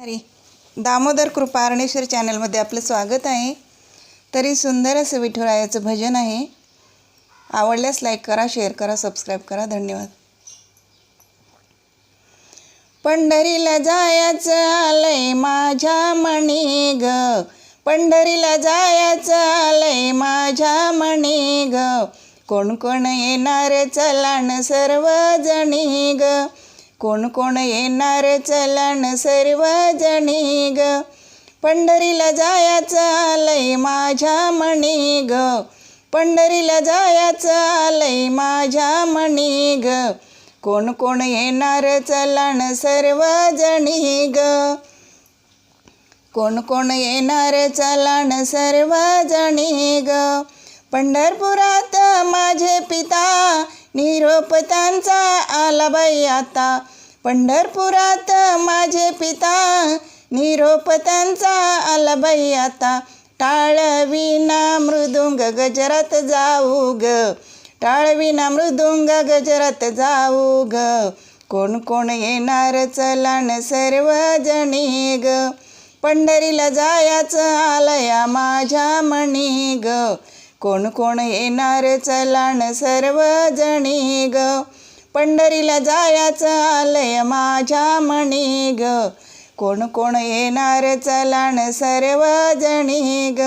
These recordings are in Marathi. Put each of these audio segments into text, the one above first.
हरी. दामोदर कृपा अरणेश्वर चॅनलमध्ये आपलं स्वागत आहे. तरी सुंदर असं विठुरायाचं भजन आहे. आवडल्यास लाईक करा शेअर करा सबस्क्राईब करा. धन्यवाद. पंढरीला जायचं आलंय माझ्या मणी ग. पंढरीला जायचं आलंय माझ्या मणी ग. कोण कोण येणार चलान सर्वजणी ग. कोण कोण येणार चलान सर्वजणी ग पंढरीला जायचं आलय माझ्या मणी ग पंढरीला जायचं आलय माझ्या मणी ग कोण कोण येणार चलान सर्वजणी ग कोण कोण येणार चलान सर्वजणी ग पंढरपुरात माझे पिता निरोप त्यांचा आला बाई आता. पंढरपुरात माझे पिता निरोप त्यांचा आला बाई आता. टाळविना मृदुंग गजरात जाऊ ग. टाळविना मृदुंग गजरात जाऊ ग. कोण कोण येणार चलान सर्वजणी ग. पंढरीला जायचं आलया माझ्या मणी ग. कोण कोण येणार चलाण सर्वजणी ग? पंढरीला जायचं आलय माझ्या मणी ग. कोण कोण येणार चलाण सर्वजणी ग?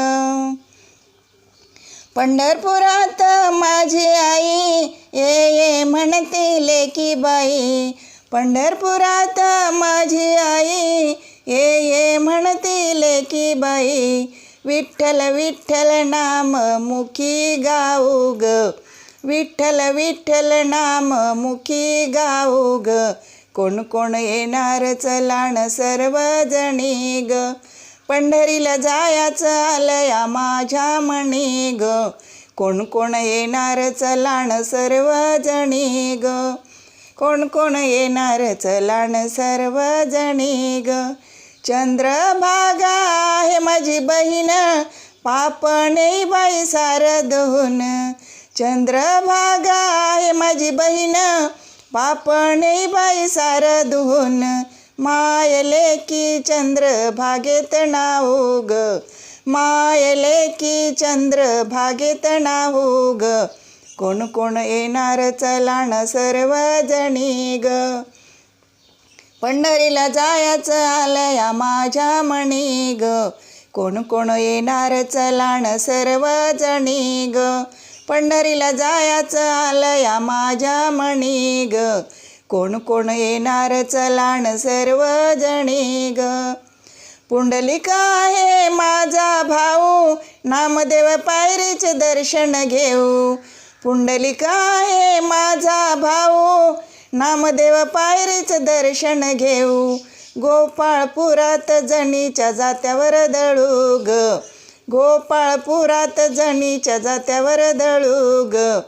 पंढरपुरात माझी आई ये ये म्हणते लेकी बाई पंढरपुरात माझी आई ये ये म्हणते लेकी बाई विठ्ठल विठ्ठल नाम मुखी गाऊ ग. विठ्ठल विठ्ठल नाम मुखी गाऊ ग. कोण कोण येणार चलाण सर्वजणी ग. पंढरीला जायचं आलया माझ्या मणी ग. कोण कोण येणार चलाण सर्वजणी ग. कोण कोण येणार चलाण सर्वजणी ग. चंद्रभागा आहे माझी बहीण. पापणे बाई सारदहून चंद्रभागा आहे माझी बहीण. पापणे बाई सारदहून मायले की चंद्रभागेत नाऊ ग मायले की चंद्रभागेत भागेत ग कोण कोण येणार चलाण सर्वजणी ग. पंढरीला जायचं आलया माझ्या मणी ग. कोण कोण येणार चलाण सर्वजणी ग. पंढरीला जायचं आलया माझ्या मणी ग. कोण कोण येणार चलाण सर्वजणी ग. पुंडलिका आहे माझा भाऊ. नामदेव पायरीचे दर्शन घेऊ. पुंडलिका आहे माझा भाऊ. नामदेव पायरीचं दर्शन घेऊ. गोपाळपुरात जणीच्या जात्यावर दळू ग. गोपाळपुरात जणीच्या जात्यावर दळू ग.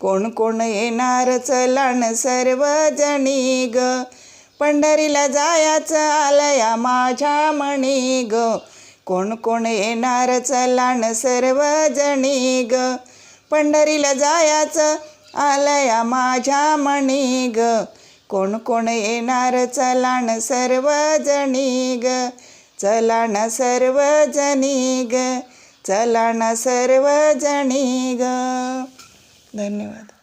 कोण कोण येणार चलान सर्वजणी ग. पंढरीला जायचं आलया माझ्या मणी ग. कोण कोण येणार चलान सर्वजणी ग. पंढरीला जायचं आलया माझ्या मणी ग. कोण कोण येणार चलाण सर्वजणी ग. चलाण सर्वजणी ग. चलाण सर्वजणी ग. धन्यवाद.